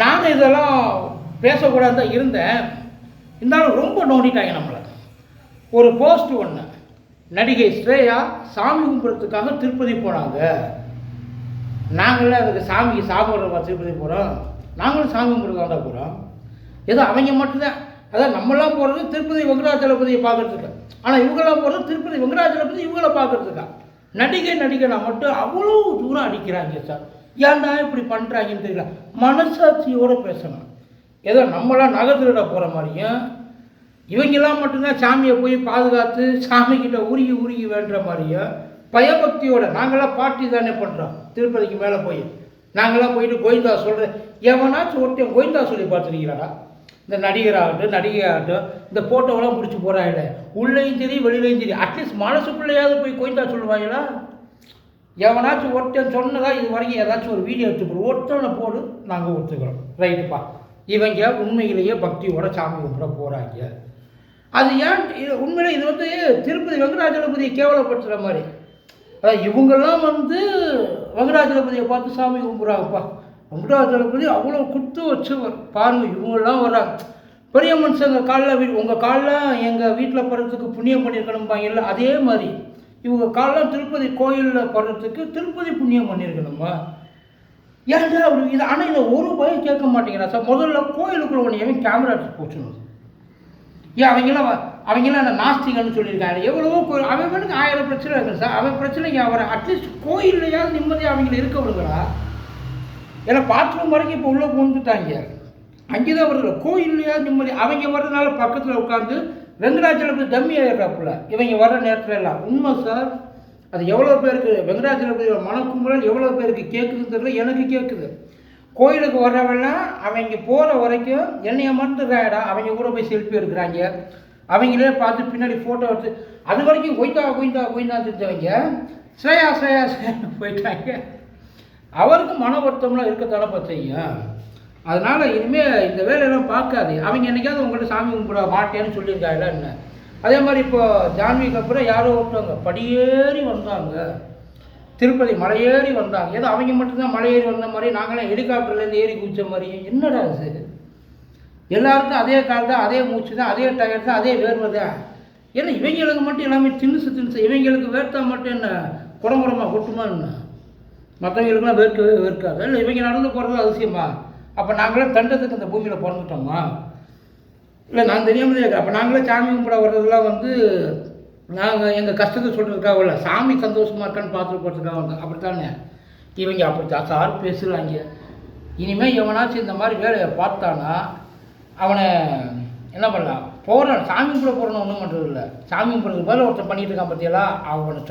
நாங்கள் இதெல்லாம் பேசக்கூடாது தான் இருந்தேன். இருந்தாலும் ரொம்ப நோண்டிட்டாங்க நம்மளை. ஒரு போஸ்ட் ஒன்று நடிகை ஸ்ரேயா சாமி கும்பிட்றதுக்காக திருப்பதி போனாங்க. நாங்களே அதுக்கு சாமிக்கு சாப்பிட்றப்பா திருப்பதி போகிறோம் நாங்களும் சாமி கும்பிட்றதுக்காக தான் போகிறோம் ஏதோ அவங்க மட்டும்தான். அதான் நம்மளாம் போகிறது திருப்பதி வெங்கடாச்சலபதியை பார்க்குறதுக்கு. ஆனால் இவங்களாம் போகிறது திருப்பதி வெங்கடாச்சலபதி இவங்கள பார்க்குறதுக்கா? நடிகை நடிகனா மட்டும் அவ்வளோ தூரம் அடிக்கிறாங்க சார். ஏன்டா இப்படி பண்ணுறாங்கன்னு தெரியல. மனசாட்சியோடு பேசணும். ஏதோ நம்மளாம் நகை திருட போகிற மாதிரியும் இவங்கெல்லாம் மட்டும்தான் சாமியை போய் பாதுகாத்து சாமிக்கிட்ட உருகி உருகி வேண்டுற மாதிரியும் பயபக்தியோட நாங்களாம் பாட்டி தானே பண்ணுறோம் திருப்பதிக்கு மேலே போய். நாங்களாம் போயிட்டு கோவிந்தா சொல்கிறேன் எவனாச்சும் ஒருத்தையும் கோவிந்தா சொல்லி பார்த்துருக்கிறாடா? இந்த நடிகராகட்டும் நடிகையாகட்டும் இந்த ஃபோட்டோவெல்லாம் பிடிச்சி போகிறாங்களே உள்ளேயும் சரி வெளியிலையும் சரி அட்லீஸ்ட் மனசுக்குள்ளேயாவது போய் கோவிந்தா சொல்லுவாங்களா? எவனாச்சும் ஒருத்தன் சொன்னதா இது வரைக்கும் ஏதாச்சும் ஒரு வீடியோ எடுத்து ஒருத்தனை போடு நாங்கள் ஒத்துக்கிறோம். ரைட்டுப்பா இவங்க உண்மையிலேயே பக்தியோட சாமி கும்பிட போகிறாங்க அது ஏன் இது உண்மையிலே இது வந்து திருப்பதி வெங்கடாஜலபதியை கேவலப்படுத்துகிற மாதிரி? அதான் இவங்கெல்லாம் வந்து வெங்கடாஜலபதியை பார்த்து சாமி கும்பிட்றாங்கப்பா வெங்கடாஜலபதி அவ்வளோ குத்து வச்சவர். பாருங்க இவங்கெல்லாம் வர்றாங்க பெரிய மனுஷங்க காலில் வீ உங்கள் காலில் எங்கள் வீட்டில் படுறதுக்கு புண்ணியம் பண்ணியிருக்கணும்பாங்கல்ல அதே மாதிரி. இவங்க காலில் திருப்பதி கோயிலில் படுறதுக்கு திருப்பதி புண்ணியம் பண்ணியிருக்கணுமா ஏன்டா அப்படி? இது ஆனால் இதை ஒரு பயம் கேட்க மாட்டேங்கிறா சார். முதல்ல கோயிலுக்குள்ள ஒன்று எவன் கேமரா எடுத்து போச்சுன்னு ஏன் அவங்களாம் அவங்களாம் அந்த நாஸ்திகன்னு சொல்லியிருக்காங்க. எவ்வளவோ கோயில் அவன் வேணுக்கு ஆயிரம் பிரச்சனை இருக்குது சார். அவன் பிரச்சனைக்கு அவரை அட்லீஸ்ட் கோயில்லையாவது நிம்மதியாக அவங்கள இருக்க விடுங்களா ஏன்னா பாத்ரூம் வரைக்கும் இப்போ உள்ளே புகுந்துட்டாங்க அங்கே தான் வருது. கோயில்லையாவது நிம்மதி. அவங்க வர்றதுனால பக்கத்தில் உட்காந்து வெங்கடாச்சலபதி தம்மி ஆகிடுறாப்புல இவங்க வர நேரத்துல எல்லாம். உண்மை சார் அது எவ்வளோ பேருக்கு வெங்கடாச்சலபதியோட மனக்கும்பல் எவ்வளோ பேருக்கு கேட்குதுன்னு தெரியல எனக்கு கேட்குது கோயிலுக்கு வர்றவெல்லாம் அவங்க போகிற வரைக்கும் என்னைய மட்டும்டாடா அவங்க கூட போய் செல்ஃபி எடுக்கிறாங்க. அவங்களே பார்த்து பின்னாடி ஃபோட்டோ எடுத்து அது வரைக்கும் கொய்தா கொய்தா கொய்தா தெரிஞ்சவங்க ஸ்ரேயா ஸ்ரேயா ஸ்ரேயா போயிட்டாங்க. அவருக்கு மன வருத்தம்லாம் இருக்கத்தானப்பா செய்யும் அதனால் இனிமேல் இந்த வேலையெல்லாம் பார்க்காது. அவங்க என்னைக்காவது உங்கள்கிட்ட சாமி கும்பிட மாட்டேன்னு சொல்லியிருக்காங்களா என்ன? அதே மாதிரி இப்போது ஜான்விக்கு அப்புறம் யாரோ ஒருத்தவங்க படியேறி வந்தாங்க. திருப்பதி மலையேறி வந்தாங்க. ஏதோ அவங்க மட்டும்தான் மலையேறி வந்த மாதிரி நாங்களாம் ஹெலிகாப்டர்லேருந்து ஏறி குதிச்ச மாதிரி. என்னடா அது எல்லாருக்கும் அதே கால் தான் அதே மூச்சு தான் அதே டயர் தான் அதே வேர்வை தான். ஏன்னா இவங்களுக்கு மட்டும் எல்லாமே தின்னுசு திணுசு இவங்களுக்கு வேர்த்தா மட்டும் என்ன குடம்புறமா கொட்டுமா என்ன? மற்றவங்களுக்குலாம் வேர்க்கவே வேர்க்காது. இல்லை இவங்க நடந்து போகிறது அவசியமா? அப்போ நாங்களே தண்டத்துக்கு இந்த பூமியில் பிறந்துட்டோமா? இல்லை நான் தெரியாமல் இருக்கேன் அப்போ நாங்களே சாமி கும்பிட வர்றதெல்லாம் வந்து நாங்கள் எங்கள் கஷ்டத்தை சொல்கிறதுக்காக இல்லை. சாமி சந்தோஷமாக இருக்கான்னு பார்த்துட்டு போகிறதுக்காக வந்தோம். அப்படித்தானே? இவங்க அப்படி சார் பேசுகிறாங்க இனிமேல் எவனாச்சும் இந்த மாதிரி வேலையை பார்த்தானா அவனை என்ன பண்ணலாம்? போகிறான் சாமி கும்பிட போகிறோன்னு ஒன்றும் பண்ணுறது இல்லை சாமி கும்பிட்றதுக்கு பதில் ஒருத்தன் பண்ணிட்டு இருக்கான் பார்த்தியலா அவனை